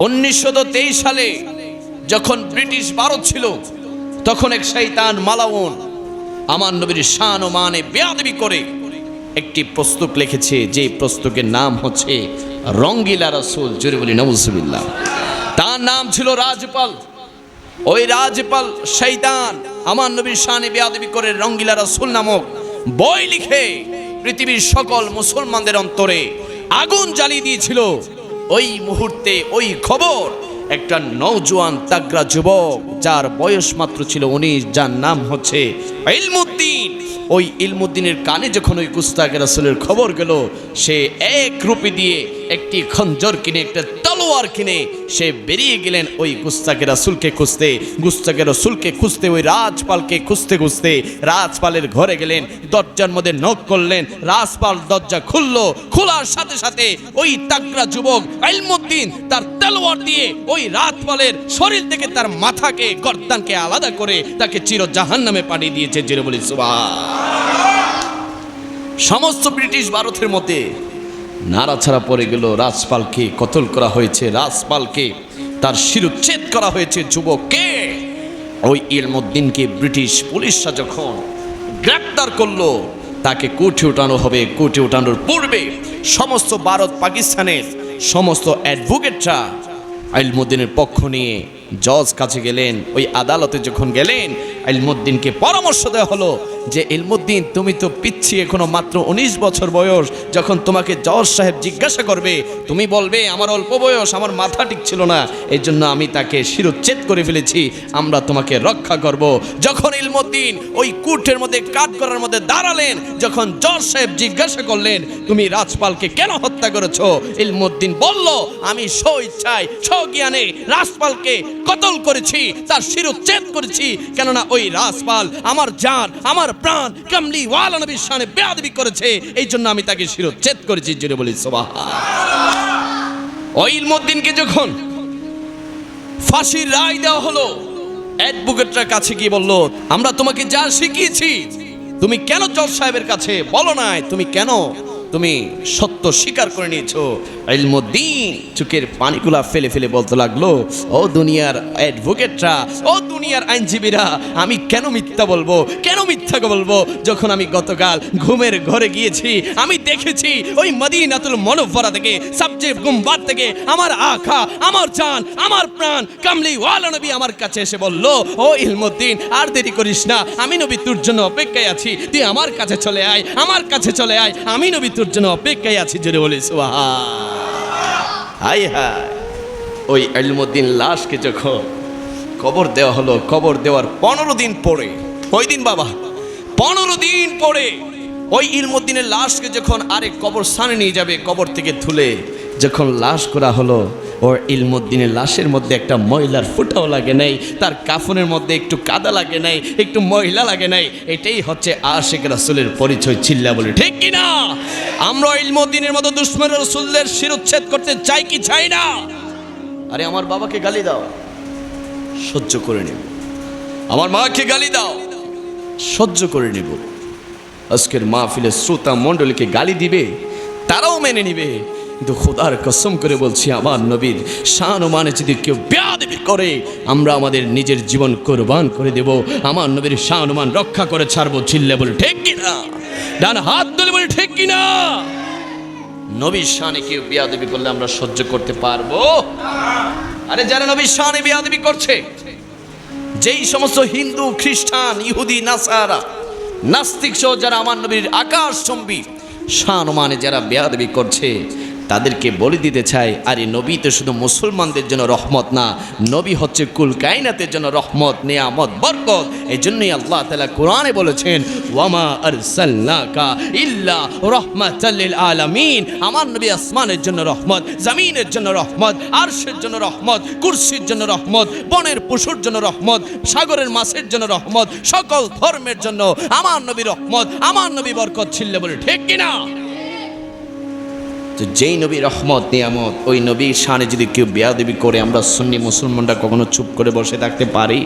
উনিশশো সালে যখন ব্রিটিশ ভারত ছিল, তখন এক শৈতান মালাউন আমার নবীর শান ও মানে বেয়াদবি করে একটি পুস্তক লিখেছে, যে পুস্তকের নাম হচ্ছে রঙ্গিলা রসুল জুড়ে বলি তার নাম ছিল রাজপাল। ওই রাজপাল শৈতান আমার নবীর শানে বেয়াদবি করে রঙ্গিলা রসুল নামক বই লিখে পৃথিবীর সকল মুসলমানদের অন্তরে আগুন জ্বালিয়ে দিয়েছিল। ওই মুহূর্তে ওই খবর, একটা নৌজোয়ান তাগরা যুবক, যার বয়স মাত্র ছিল উনিশ, যার নাম হচ্ছে ইলমুদ্দিন। ওই ইলমুদ্দিনের কানে যখন ওই গুস্তাকে রাসুলের খবর গেল, সে এক রুপি দিয়ে একটি খঞ্জর কিনে একটা তলোয়ার কিনে, সে বেরিয়ে গেলেন ওই গুস্তাকে রাসুলকে খুঁজতে। গুস্তাকে রসুলকে খুঁজতে, ওই রাজপালকে খুঁজতে খুঁজতে, রাজপালের ঘরে গেলেন, দরজার মধ্যে নখ করলেন, রাজপাল দরজা খুললো, খোলার সাথে সাথে ওই তাগরা যুবক ইলমুদ্দিন তার তলোয়ার দিয়ে ওই রাজপালের শরীর থেকে তার মাথাকে, গর্দানকে আলাদা করে তাকে চির জাহান নামে পাঠিয়ে দিয়েছে, জিরে বলি সমস্ত ব্রিটিশ ভারতের মধ্যে নাড়াছাড়া পড়ে গেল রাজপালকে, কতল করা হয়েছে রাজপালকে, তার শিরুচ্ছেদ করা হয়েছে যুবককে। ওই ইলমুদ্দিনকে ব্রিটিশ পুলিশরা যখন গ্রেপ্তার করল, তাকে কোর্টে উঠানো হবে। কোর্টে উঠানোর পূর্বে সমস্ত ভারত, পাকিস্তানের সমস্ত অ্যাডভোকেটরা আইলমুদ্দিনের পক্ষ নিয়ে জজ কাছে গেলেন। ওই আদালতে যখন গেলেন ইলমুদ্দিনকে পরামর্শ দেওয়া হলো যে, ইলমুদ্দিন, তুমি তো পিচ্ছি এখনও মাত্র উনিশ বছর বয়স। যখন তোমাকে জজ সাহেব জিজ্ঞাসা করবে, তুমি বলবে, আমার অল্প বয়স, আমার মাথা ঠিক ছিল না। এই জন্য আমি তাকে শিরোচ্ছেদ করে ফেলেছি, আমরা তোমাকে রক্ষা করব। যখন ইলমুদ্দিন ওই কুঠের মধ্যে, কাঠ করার মধ্যে দাঁড়ালেন, যখন জজ সাহেব জিজ্ঞাসা করলেন, তুমি রাজপালকে কেন হত্যা করেছ? ইলমুদ্দিন বলল, আমি স্ব ইচ্ছায় স্বজ্ঞানে রাজপালকে কতল করেছি, তার শিরোচ্ছেদ করেছি। কেননা ওই রাজপাল আমার জান, আমার প্রাণ কামলি ওয়ালা নবীর শানে বেয়াদবি করেছে। এই জন্য আমি তাকে শিরোচ্ছেদ করেছি জুড়ে বলি সোবাহ ওই ইলমুদ্দিনকে যখন ফাঁসির রায় দেওয়া হলো, অ্যাডভোকেটরা কাছে গিয়ে বলল, আমরা তোমাকে যা শিখিয়েছি, তুমি কেন জজ সাহেবের কাছে বলো নাই? তুমি কেন? তুমি সত্য স্বীকার করে নিয়েছো। ইলমুদ্দিন চোখের পানিগুলা ফেলে ফেলে বলতে লাগল, ও দুনিয়ার অ্যাডভোকেটরা, ও দুনিয়ার আইনজীবীরা, আমি কেন মিথ্যা বলব? কেন মিথ্যা বলব? যখন আমি গতকাল ঘুমের ঘরে গিয়েছি, আমি দেখেছি ওই মদিনাতুল মনোফরা থেকে সবচেয়ে গুম্বাদ থেকে আমার আখা, আমার জান, আমার প্রাণ কামলি ওয়ালা নবী আমার কাছে এসে বলল, ও ইলমুদ্দিন, আর দেরি করিস না, আমি নবী তোর জন্য অপেক্ষায় আছি, তুই আমার কাছে চলে আয়, আমার কাছে চলে আয়, আমি নবী তোর জন্য অপেক্ষায় আছি, জোরে বলিস ওয়াহা হাই হাই ওই ইলমুদ্দিন লাশকে যখন কবর দেওয়া হলো কবর দেওয়ার পনেরো দিন পরে। ওই দিন বাবা? পনেরো দিন পরে ওই ইলমুদ্দিনের লাশকে যখন আরেক কবর স্থানে নিয়ে যাবে, কবর থেকে তুলে যখন লাশ করা হলো, ওর ইলমুদ্দিনের লাশের মধ্যে একটা ময়লার ফুটাও লাগে নাই, তার কাফনের মধ্যে একটু কাদা লাগে নাই, একটু ময়লা লাগে নাই, এটাই হচ্ছে আশেক রাসুলের পরিচয় চিল্লা বলে। ঠিক কি না? আমরা ইলমুদ্দিনের মতো দুশ্মন রসুলদের শিরোচ্ছেদ করতে চাই কি চাই না? আরে আমার বাবাকে গালি দাও। সহ্য করে নেব। আমার মাকে গালি দাও। সহ্য করে নেব। আজকের মাহফিলের শ্রোতা মণ্ডলীকে গালি দিবে, তারাও মেনে নিবে। কিন্তু খোদার কসম করে বলছি, আমার নবীর শান ও মানে যদি কেউ বেয়াদবি করে, আমরা আমাদের নিজের জীবন কোরবান করে দেব। আমার নবীর শান মান রক্ষা করে ছাড়বো চিল্লে বলে, ঠিক কিনা? ডান হাত তুলে বলে, ঠিক কিনা? নবীর শানে কেউ বেয়াদবি করলে আমরা সহ্য করতে পারব? আরে যারা নবীর শানে বেয়াদবি করছে, যেই সমস্ত হিন্দু, খ্রিস্টান, ইহুদি, নাসারা, নাস্তিক সহ যারা আমার নবীর আকাশ চম্বি শানমানে যারা বেয়াদবি করছে তাদেরকে বলে দিতে চাই আরে নবী তো শুধু মুসলমানদের জন্য রহমত না, নবী হচ্ছে কুল কায়নাতের জন্য রহমত, নেয়ামত, বরকত। এই জন্যই আল্লাহ তালা কোরআনে বলেছেন, ওয়ামা আরসালনাকা ইল্লা রহমাতাল্লিল আলামিন। আমার নবী আসমানের জন্য রহমত, জমিনের জন্য রহমত, আরশের জন্য রহমত, কুরসির জন্য রহমত, বনের পশুর জন্য রহমত, সাগরের মাছের জন্য রহমত, সকল ধর্মের জন্য আমার নবী রহমত, আমার নবী বরকত ছিল বলে ঠিক কিনা? তো যেই নবীর রহমত, নিয়ামত, ওই নবীর সানে যদি কেউ বেয়াদবি করে, আমরা সুন্নি মুসলমানরা কখনো চুপ করে বসে থাকতে পারি?